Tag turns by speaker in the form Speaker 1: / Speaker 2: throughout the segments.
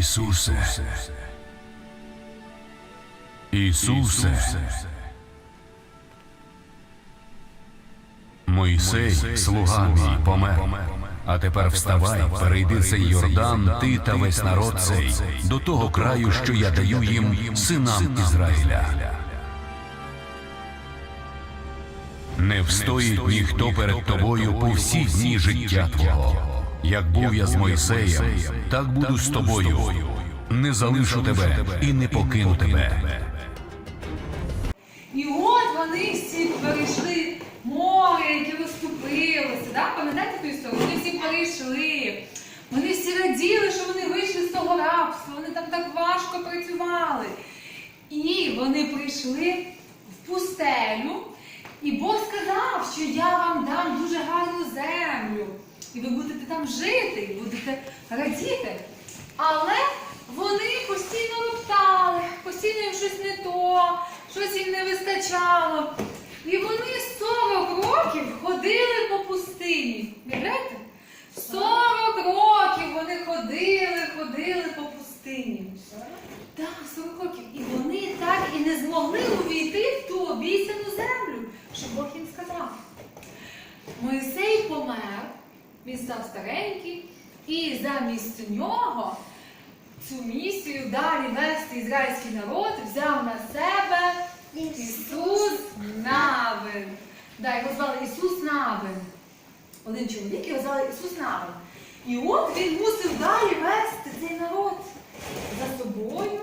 Speaker 1: Ісусе, Ісусе, Мойсей, слуга мій, помер. А тепер вставай, перейди цей Йордан, ти та весь народ цей, до того краю, що я даю їм синам Ізраїля. Не встоїть ніхто перед тобою по всі дні життя твого. Як був я з Мойсеєм, так буду з тобою. Не залишу тебе і не покину тебе.
Speaker 2: І от вони всі перейшли море, яке розступилося. Да? Пам'ятаєте ту історію? Вони всі перейшли. Вони всі раділи, що вони вийшли з того рабства. Вони там так важко працювали. І вони прийшли в пустелю. І Бог сказав, що я вам дам дуже гарну землю. І ви будете там жити, і будете радіти. Але вони постійно роптали, постійно їм щось не то, щось їм не вистачало. І вони 40 років ходили по пустині. Уявляєте? 40 років вони ходили, ходили по пустині. Так, 40 років. І вони так і не змогли увійти в ту обіцяну землю, що Бог їм сказав. Моїсей помер, він став старенький, і замість нього цю місію далі вести ізраїльський народ взяв на себе Ісус Навин. Да, його звали Ісус Навин. Один чоловік його звали Ісус Навин. І от він мусив далі вести цей народ за собою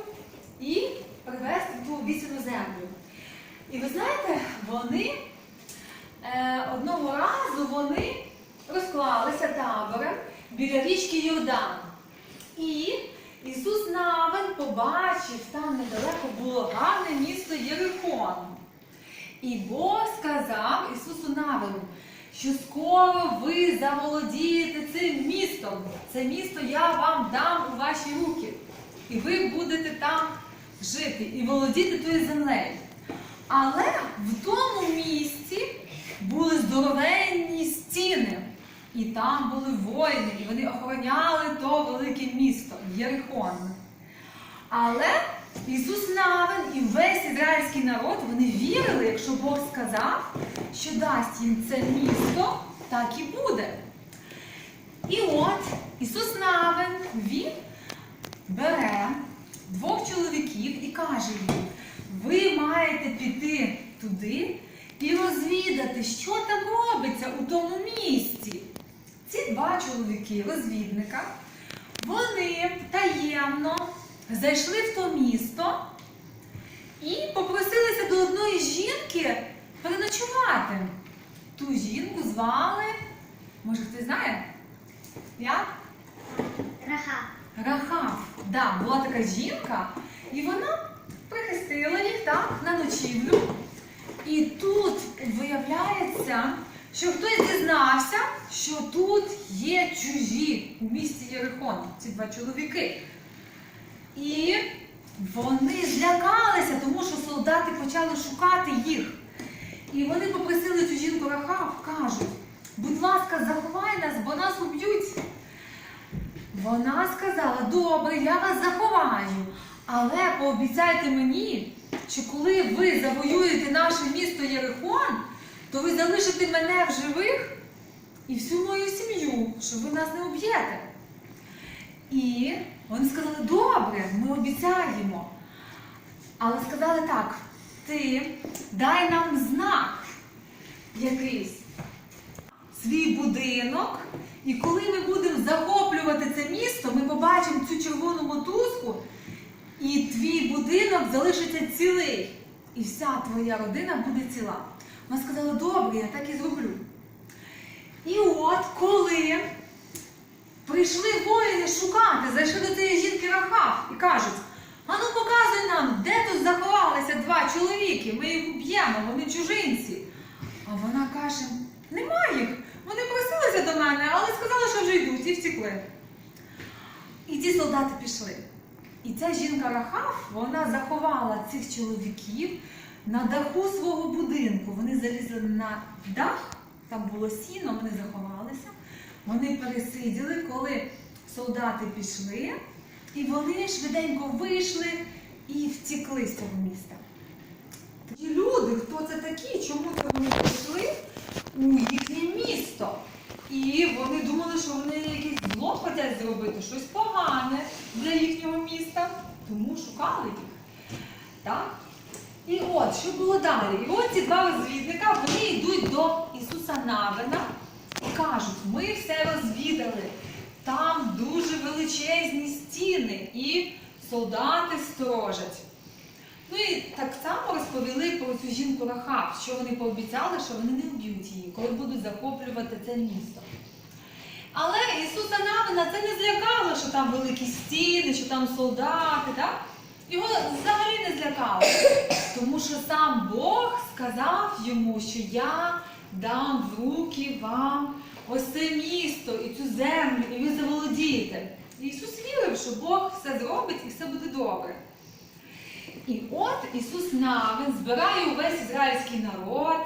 Speaker 2: і привести ту обіцяну землю. І ви знаєте, вони е, одного разу біля річки Йордан. І Ісус Навин побачив, там недалеко було гарне місто Єрихон. І Бог сказав Ісусу Навину, що скоро ви заволодієте цим містом. Це місто я вам дам у ваші руки. І ви будете там жити і володіти тою землею. Але в тому місці були здоровенні стіни. І там були воїни, і вони охороняли то велике місто Єрихон. Але Ісус Навин і весь ізраїльський народ вони вірили, якщо Бог сказав, що дасть їм це місто, так і буде. І от Ісус Навин він бере двох чоловіків і каже їм: ви маєте піти туди і розвідати, що там робиться у тому місці. Ці два чоловіки, розвідника, вони таємно зайшли в то місто і попросилися до одної жінки переночувати. Ту жінку звали, може хтось знає? Як?
Speaker 3: Раха.
Speaker 2: Рахав. Да, була така жінка, і вона прихистила їх так на ночівлю. І тут виявляється, що хтось дізнався, що тут є чужі у місті Єрихон, ці два чоловіки. І вони злякалися, тому що солдати почали шукати їх. І вони попросили цю жінку Рахав, кажуть, будь ласка, заховай нас, бо нас уб'ють. Вона сказала, добре, я вас заховаю, але пообіцяйте мені, що коли ви завоюєте наше місто Єрихон, то ви залишите мене в живих і всю мою сім'ю, що ви нас не уб'єте. І вони сказали, добре, ми обіцяємо. Але сказали так, ти дай нам знак якийсь свій будинок, і коли ми будемо захоплювати це місто, ми побачимо цю червону мотузку, і твій будинок залишиться цілий. І вся твоя родина буде ціла. Вона сказала, добре, я так і зроблю. І от коли прийшли воїни шукати, зайшли до цієї жінки Рахав і кажуть, а ну показуй нам, де тут заховалися два чоловіки, ми їх уб'ємо, вони чужинці. А вона каже, нема їх. Вони просилися до мене, але сказали, що вже йдуть і втекли. І ті солдати пішли. І ця жінка Рахав, вона заховала цих чоловіків на даху свого будинку. Вони залізли на дах, там було сіно, вони заховалися. Вони пересиділи, коли солдати пішли, І вони швиденько вийшли і втекли з цього міста. Ті люди, хто це такі, чому це вони прийшли у їхнє місто? І вони думали, що вони якесь зло хочуть зробити, щось погане для їхнього міста, тому шукали їх. Так? І от, що було далі? І от ці два розвідника вони йдуть до Ісуса Навина і кажуть, ми все розвідали. Там дуже величезні стіни і солдати сторожать. Ну і так само розповіли про цю жінку Рахаб, що вони пообіцяли, що вони не вб'ють її, коли будуть захоплювати це місто. Але Ісуса Навина це не злякало, що там великі стіни, що там солдати, так? Його взагалі не злякало. Тому що сам Бог сказав йому, що я дам в руки вам ось це місто і цю землю, і ви заволодієте. І Ісус вірив, що Бог все зробить і все буде добре. І от Ісус Навин збирає увесь ізраїльський народ,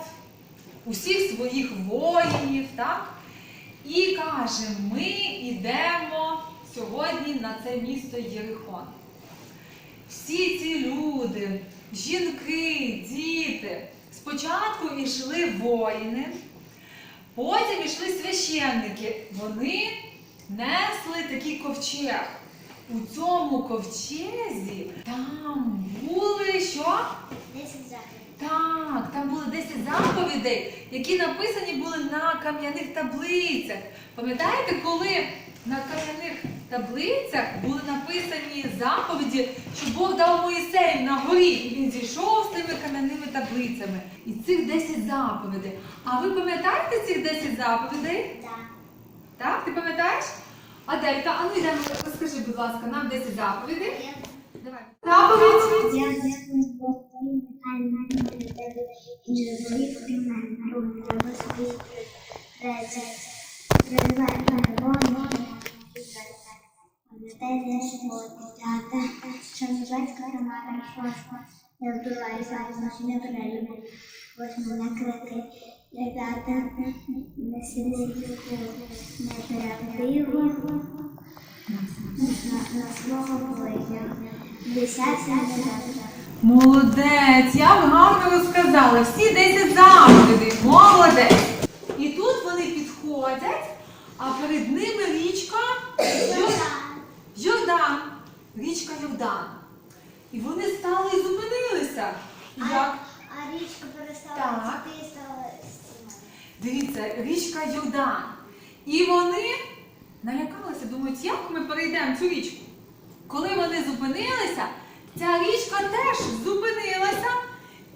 Speaker 2: усіх своїх воїнів, так? І каже: ми йдемо сьогодні на це місто Єрихон. Всі ці люди, жінки, діти, спочатку йшли воїни, потім йшли священники. Вони несли такий ковчег. У цьому ковчезі там були що?
Speaker 3: Десять заповідей.
Speaker 2: Так, там були 10 заповідей, які написані були на кам'яних таблицях. Пам'ятаєте, коли на кам'яних таблицях були написані заповіді, що Бог дав Моїсею на горі, і він зійшов з тими кам'яними таблицями. І цих 10 заповідей. А ви пам'ятаєте цих 10 заповідей?
Speaker 3: Так.
Speaker 2: Так, ти пам'ятаєш? Аделька, а ну йдемо, розкажи, будь ласка, нам 10 заповідей. Давай. Заповідь.
Speaker 3: Я дякую Богу, нехай мене для тебе і не заболів ти мене, народ, треба собі преця. Призивай мене, воно, Пам'ятай, де сьогодні, тата, що називається Тамара Шошко. Я вбиваюся, значення перелюбу. Ось мене крити. Ребята, не сиди не перебити на, на свого. Десятся не
Speaker 2: Молодець, як гарно розказала. Всі 10 заповідей. Молодець. І тут вони підходять, а перед ними річка Йордан. Річка Йордан. І вони стали і зупинилися. Як?
Speaker 3: А річка перестала
Speaker 2: Так.
Speaker 3: і стала стіною.
Speaker 2: Дивіться, річка Йордан. І вони налякалися, думають, як ми перейдемо цю річку. Коли вони зупинилися, ця річка теж зупинилася,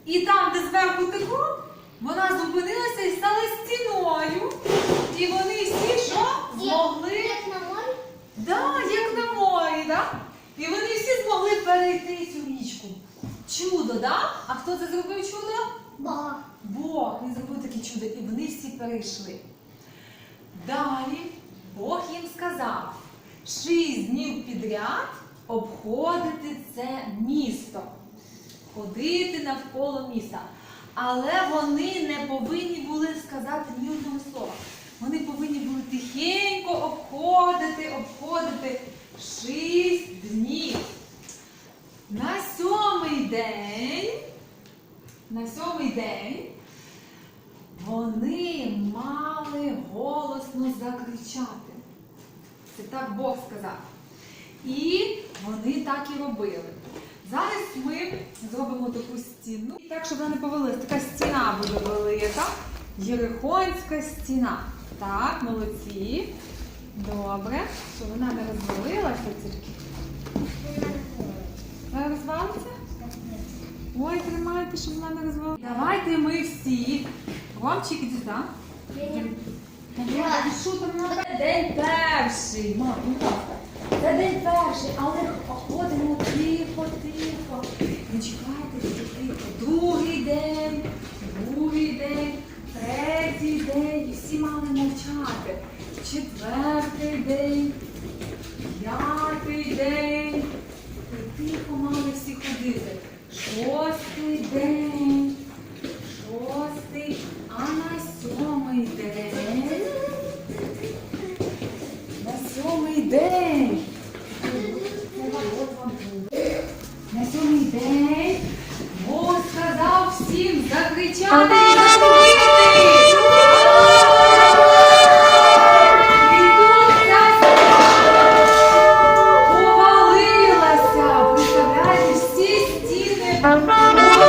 Speaker 2: і там, де зверху текло, вона зупинилася і стала стіною. І вони всі що? Змогли.
Speaker 3: Як на морі?
Speaker 2: Да, як на морі, да? І вони всі змогли перейти цю річку. Чудо, да? А хто це зробив чудо?
Speaker 3: Бог.
Speaker 2: Бог він зробив таке чудо, і вони всі перейшли. Далі Бог їм сказав шість днів підряд обходити це місто, ходити навколо міста. Але вони не повинні були сказати ні одного слова. Вони повинні були тихенько обходити, обходити шість днів. На сьомий день на сьомий день вони мали голосно закричати. Це так Бог сказав. І вони так і робили. Зараз ми зробимо таку стіну. Так, щоб вона не повелась, така стіна буде велика. Єрихонська стіна. Так, молодці. Добре, щоб вона не розвалилася тільки. Вона розвалиться? Ой, тримайте, щоб вона не розвалилася. Давайте ми всі. Ромчик, іди сюди. День перший? Мам, будь ласка. Це день перший, але ходимо тихо, тихо. Не чекайте, тихо. Другий день, другий день, третій день. І всі мали мовчати. Четвертий день, п'ятий день. І тихо мали всі ходити. Шостий день, Thank you.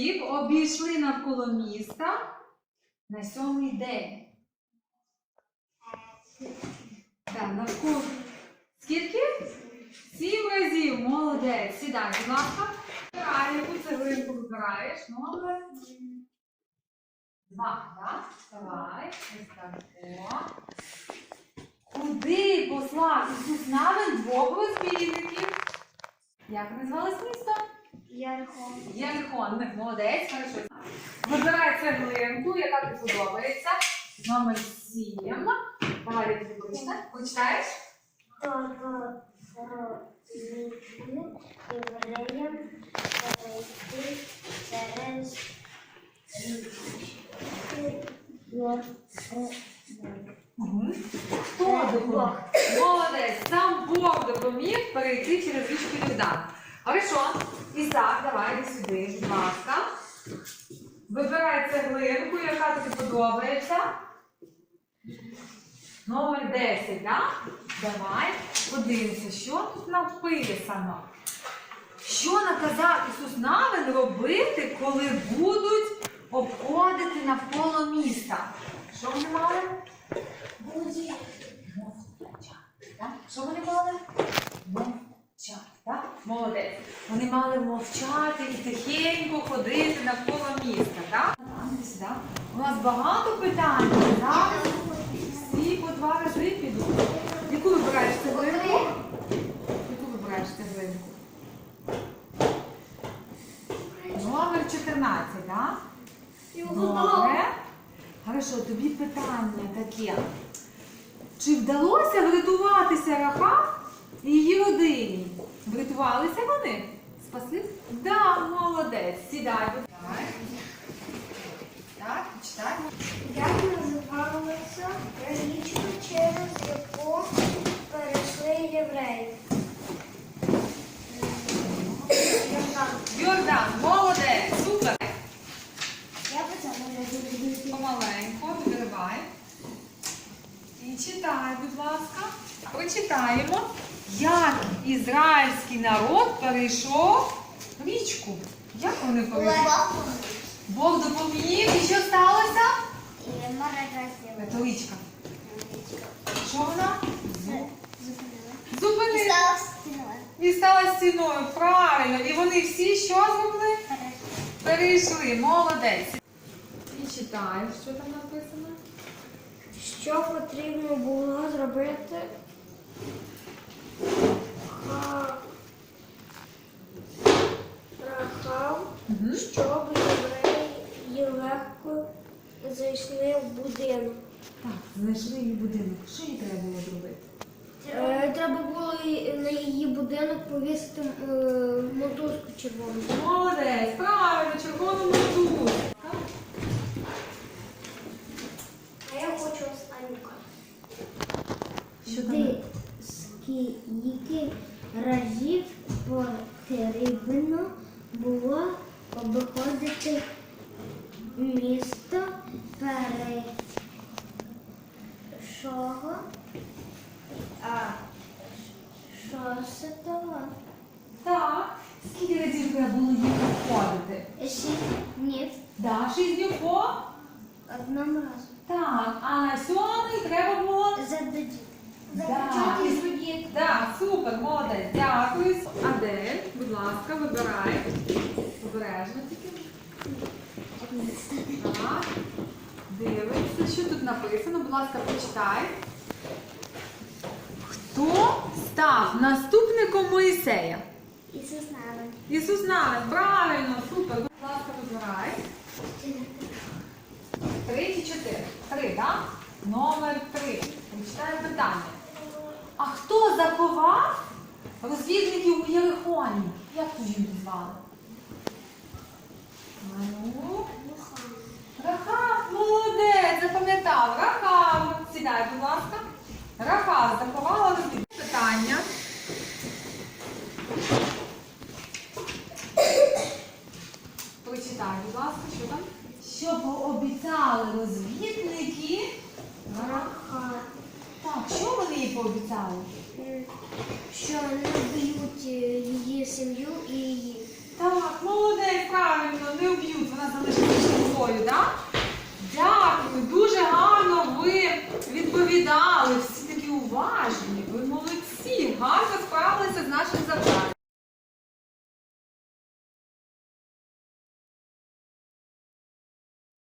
Speaker 2: Разів обійшли навколо міста на сьомий день? Так, навколо. Скільки? Сім разів. Молодець. Сідай, будь ласка. Вибирай, яку цеглинку вибираєш? Номер. Два, так? Давай. Ось так. Куди послав Ісус навин двох розбійників? Як назвалось місто?
Speaker 3: Ярхон.
Speaker 2: Єрихон. Молодець, хорошо. Вибирай цеглинку, яка тобі подобається. Номер сім. Давай я тобі прочитай.
Speaker 3: Євреям перейти через
Speaker 2: Угу. Хто допомог? Молодець, сам Бог допоміг перейти через річку Йордан. Хорошо. Ісак, давай іди сюди, будь ласка. Вибирай цеглинку, яка тобі подобається. Номер 10, так? Давай подивимося, що тут написано. Що наказав Ісус Навин робити, коли будуть обходити навколо міста? Що вони мали? Будуть мовчати. Так? Що вони мали? Так? Молодець. Вони мали мовчати і тихенько ходити навколо міста. Так? Так? У нас багато питань. Зараз всі по два рази підуть. Яку вибираєш цеглинку? Яку вибираєш цеглинку? Номер 14, так? Добре. Хорошо, тобі питання таке. Чи вдалося врятуватися Раха і її родині? Врятувалися вони? Спасли? Да, молодець. Сідай. Давай. Так, читаємо.
Speaker 3: Як називалася річка, через яку перейшли євреї? Йордан.
Speaker 2: Йордан, молодець, супер.
Speaker 3: Я почала розуміти.
Speaker 2: Помаленьку, відривай. І читай, будь ласка. Прочитаємо, як ізраїльський народ перейшов річку. Як вони перейшли? Бог допоміг, і що сталося? Це річка. Що вона?
Speaker 3: Зупинила.
Speaker 2: Зупинила. І стала стіною. Правильно. І вони всі що зробили? Перейшли. Молодець. І читаєш, що там написано.
Speaker 3: Що потрібно було зробити? Ха- Рахав,
Speaker 2: Угу.
Speaker 3: щоб євреї легко зайшли в будинок.
Speaker 2: Так, знайшли її будинок. Що їй треба було зробити?
Speaker 3: Е, Треба було на її будинок повісити е, мотузку червону.
Speaker 2: Молодець, правильно, червону мотузку.
Speaker 3: А я хочу останню карту.
Speaker 2: Що там?
Speaker 3: Скільки разів потрібно було обходити місто першого, а шостого
Speaker 2: Так. Скільки разів треба було їхати?
Speaker 3: Шість днів
Speaker 2: Да, шість днів по.
Speaker 3: одному разу.
Speaker 2: Так, а на сьомий треба було.
Speaker 3: Зададіть.
Speaker 2: Так, супер, молодець. Дякую. Адель, будь ласка, вибирай. Обережно тільки. Так. Дивиться, що тут написано. Будь ласка, прочитай. Хто став наступником Моїсея?
Speaker 3: Ісус навин.
Speaker 2: Ісус Навин. Правильно, супер. Будь ласка, вибирай. Три чи чотири? Три, так? Номер три. Прочитаю питання. А хто заховав розвідників у Єрихоні? Як ту жінку звали? А Ну, Рахав, молодець, запам'ятав. Рахав. Сідай, будь ласка. Рахав заховала розвідників. Питання. Прочитай, будь ласка, що там? Що пообіцяли розвідники? Так, що вони їй пообіцяли?
Speaker 3: Що не вб'ють е, її сім'ю і її.
Speaker 2: Так, молодець, правильно, не вб'ють, вона залишиться живою, так? Дякую, дуже гарно ви відповідали, всі такі уважні, ви молодці, гарно